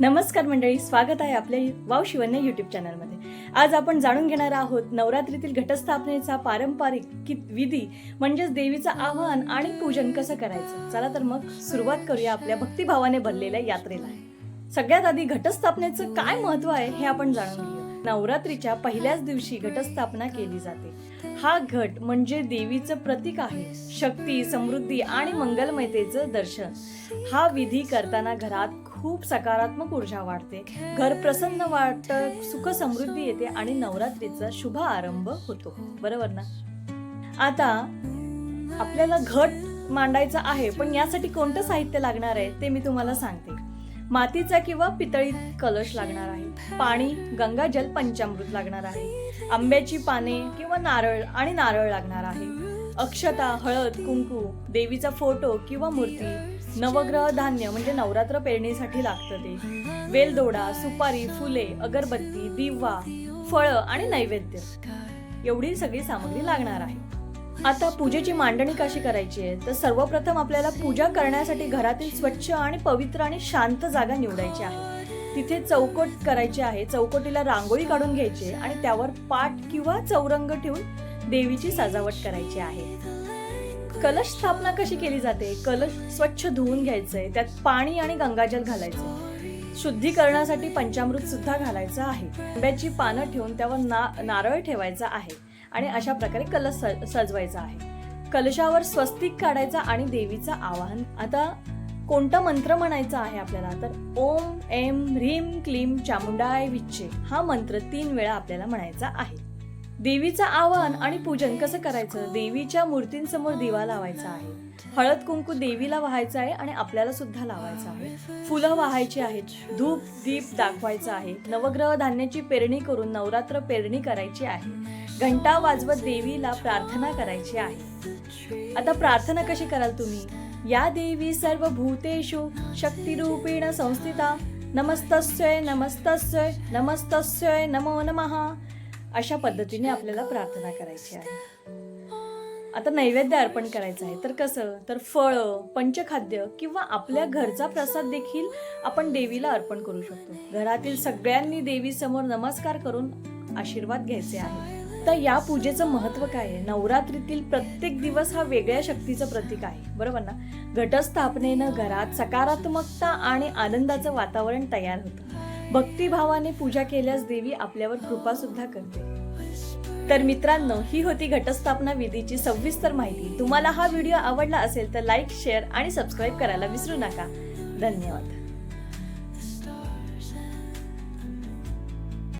नमस्कार मंडळी स्वागत आहे आपल्या वाव शिवन्य युट्यूब चॅनलमध्ये आज आपण जाणून घेणार आहोत नवरात्रीतील घटस्थापनेचा पारंपरिक विधी म्हणजेच देवीचं आवाहन आणि पूजन कसं करायचं? चला तर मग सुरुवात करूया आपल्या भक्तिभावाने भरलेल्या यात्रेला. सगळ्यात आधी घटस्थापनेचं काय महत्त्व आहे हे आपण जाणून घेऊया. नवरात्रीच्या पहिल्याच दिवशी घटस्थापना केली जाते. हा घट म्हणजे देवीचं प्रतीक आहे. शक्ती समृद्धी आणि मंगलमयतेचं दर्शन. हा विधी करताना घरात खूप सकारात्मक ऊर्जा वाढते. घर प्रसन्न वाटतं सुख समृद्धी येते आणि नवरात्रीचा शुभ आरंभ होतो. बरोबर ना? आता आपल्याला घट मांडायचा आहे पण यासाठी कोणतं साहित्य लागणार आहे ते मी तुम्हाला सांगते. मातीचा किंवा पितळी कलश लागणार आहे. पाणी गंगाजल पंचामृत लागणार आहे. आंब्याची पाने किंवा नारळ आणि नारळ लागणार आहे. अक्षता हळद कुंकू देवीचा फोटो किंवा मूर्ती नवग्रह धान्य म्हणजे नवरात्र पेरणीसाठी लागतं ते. वेलदोडा सुपारी फुले अगरबत्ती दिवा फळं आणि नैवेद्य. एवढी सगळी सामग्री लागणार आहे. आता पूजेची मांडणी कशी करायची आहे? तर सर्वप्रथम आपल्याला पूजा करण्यासाठी घरातील स्वच्छ आणि पवित्र आणि शांत जागा निवडायची आहे. तिथे चौकट करायची आहे. चौकटीला रांगोळी काढून घ्यायची आणि त्यावर पाट किंवा चौरंग ठेवून देवीची सजावट करायची आहे. कलश स्थापना कशी केली जाते? कलश स्वच्छ धुवून घ्यायचंय त्यात पाणी आणि गंगाजल घालायचं. शुद्धीकरणासाठी पंचामृत सुद्धा घालायचं आहे. आंब्याची पानं ठेवून त्यावर ना नारळ ठेवायचा आहे आणि अशा प्रकारे कलश सजवायचा आहे. कलशावर स्वस्तिक काढायचा आणि देवीचं आवाहन. आता कोणता मंत्र म्हणायचा आहे आपल्याला? तर ओम एम ह्रीम क्लीम चामुंडाय विच्चे. हा मंत्र तीन वेळा आपल्याला म्हणायचा आहे. देवीचं आवाहन आणि पूजन कसं करायचं? देवीच्या मूर्तींसमोर दिवा लावायचा आहे. हळद कुंकू देवीला वाहायचं आहे आणि आपल्याला सुद्धा लावायचं आहे. फुलं वाहायची आहेत. धूप दीप दाखवायचा आहे. नवग्रह धान्याची पेरणी करून नवरात्र पेरणी करायची आहे. घंटा वाजवत देवीला प्रार्थना करायची आहे. आता प्रार्थना कशी कराल तुम्ही? या देवी सर्व भूतेषु शक्तिरूपेण संस्थिता। नमस्तस्यय नमस्तस्य नमस्तस्यय नमो नमः। अशा पद्धतीने आपल्याला प्रार्थना करायची आहे. आता नैवेद्य अर्पण करायचं आहे. तर कसं? तर फळं पंचखाद्य किंवा आपल्या घरचा प्रसाद देखील आपण देवीला अर्पण करू शकतो. घरातील सगळ्यांनी देवीसमोर नमस्कार करून आशीर्वाद घ्यायचे आहे. तर या पूजेचं महत्त्व काय आहे? नवरात्रीतील प्रत्येक दिवस हा वेगळ्या शक्तीचं प्रतीक आहे. बरोबर ना? घटस्थापनेनं घरात सकारात्मकता आणि आनंदाचं वातावरण तयार होतं. भक्तिभावाने पूजा केल्यास देवी आपल्यावर कृपा सुद्धा करते. तर मित्रांनो ही होती घटस्थापना विधीची सविस्तर माहिती. तुम्हाला हा व्हिडिओ आवडला असेल तर लाईक शेअर आणि सबस्क्राईब करायला विसरू नका. धन्यवाद.